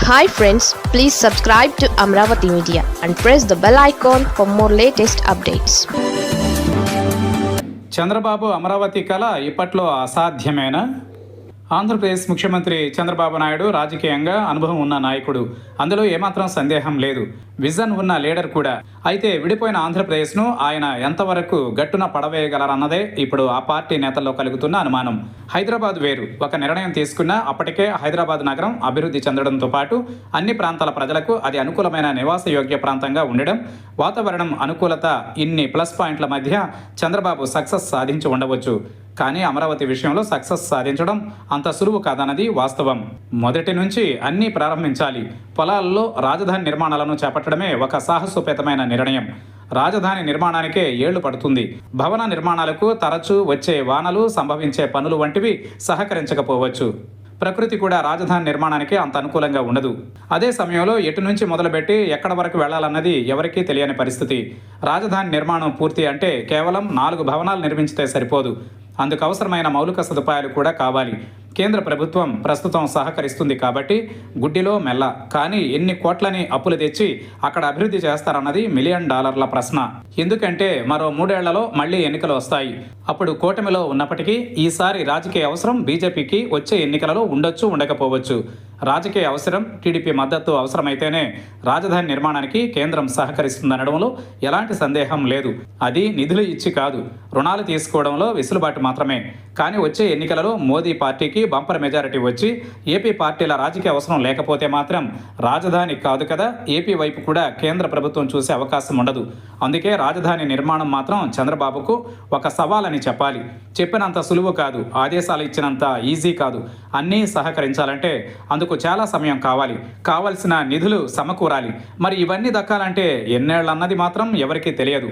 Hi friends please subscribe to Amaravati media and press the bell icon for more latest updates Chandrababu Amaravati కళ ఇప్పట్లో అసాధ్యమేనా? ఆంధ్రప్రదేశ్ ముఖ్యమంత్రి చంద్రబాబు నాయుడు రాజకీయంగా అనుభవం ఉన్న నాయకుడు. అందులో ఏమాత్రం సందేహం లేదు. విజన్ ఉన్న లీడర్ కూడా. అయితే విడిపోయిన ఆంధ్రప్రదేశ్ను ఆయన ఎంతవరకు గట్టున పడవేయగలరన్నదే ఇప్పుడు ఆ పార్టీ నేతల్లో కలుగుతున్న అనుమానం. హైదరాబాద్ వేరు. ఒక నిర్ణయం తీసుకున్న అప్పటికే హైదరాబాద్ నగరం అభివృద్ధి చెందడంతో పాటు అన్ని ప్రాంతాల ప్రజలకు అది అనుకూలమైన నివాస యోగ్య ప్రాంతంగా ఉండడం వాతావరణం అనుకూలత ఇన్ని ప్లస్ పాయింట్ల మధ్య చంద్రబాబు సక్సెస్ సాధించి ఉండవచ్చు. కానీ అమరావతి విషయంలో సక్సెస్ సాధించడం అంత సులువు కాదన్నది వాస్తవం. మొదటి నుంచి అన్నీ ప్రారంభించాలి. పొలాల్లో రాజధాని నిర్మాణాలను చేపట్టడమే ఒక సాహసోపేతమైన నిర్ణయం. రాజధాని నిర్మాణానికే ఏళ్ళు పడుతుంది. భవన నిర్మాణాలకు తరచూ వచ్చే వానలు సంభవించే పనులు వంటివి సహకరించకపోవచ్చు. ప్రకృతి కూడా రాజధాని నిర్మాణానికి అంత అనుకూలంగా ఉండదు. అదే సమయంలో ఎటు నుంచి మొదలుపెట్టి ఎక్కడ వరకు వెళ్ళాలన్నది ఎవరికీ తెలియని పరిస్థితి. రాజధాని నిర్మాణం పూర్తి అంటే కేవలం నాలుగు భవనాలు నిర్మించితే సరిపోదు. అందుకు అవసరమైన మౌలిక సదుపాయాలు కూడా కావాలి. కేంద్ర ప్రభుత్వం ప్రస్తుతం సహకరిస్తుంది కాబట్టి గుడ్డిలో మెల్ల. కానీ ఎన్ని కోట్లని అప్పులు తెచ్చి అక్కడ అభివృద్ధి చేస్తారన్నది మిలియన్ డాలర్ల ప్రశ్న. ఎందుకంటే మరో మూడేళ్ళలో మళ్ళీ ఎన్నికలు వస్తాయి. అప్పుడు కూటమిలో ఉన్నప్పటికీ ఈసారి రాజకీయ అవసరం బీజేపీకి వచ్చే ఎన్నికలలో ఉండొచ్చు ఉండకపోవచ్చు. రాజకీయ అవసరం టీడీపీ మద్దతు అవసరమైతేనే రాజధాని నిర్మాణానికి కేంద్రం సహకరిస్తుందనడంలో ఎలాంటి సందేహం లేదు. అది నిధులు ఇచ్చి కాదు. రుణాలు తీసుకోవడంలో వెసులుబాటు మాత్రమే. కానీ వచ్చే ఎన్నికలలో మోదీ పార్టీకి బంపర్ మెజారిటీ వచ్చి ఏపీ పార్టీల రాజకీయ అవసరం లేకపోతే మాత్రం రాజధాని కాదు కదా. ఏపీ వైపు కూడా కేంద్ర ప్రభుత్వం చూసే అవకాశం ఉండదు. అందుకే రాజధాని నిర్మాణం మాత్రం చంద్రబాబుకు ఒక సవాలని చెప్పాలి. చెప్పినంత సులువు కాదు. ఆదేశాలు ఇచ్చినంత ఈజీ కాదు. అన్నీ సహకరించాలంటే అందుకు చాలా సమయం కావాలి. కావలసిన నిధులు సమకూరాలి. మరి ఇవన్నీ దక్కాలంటే ఎన్నేళ్ళన్నది మాత్రం ఎవరికీ తెలియదు.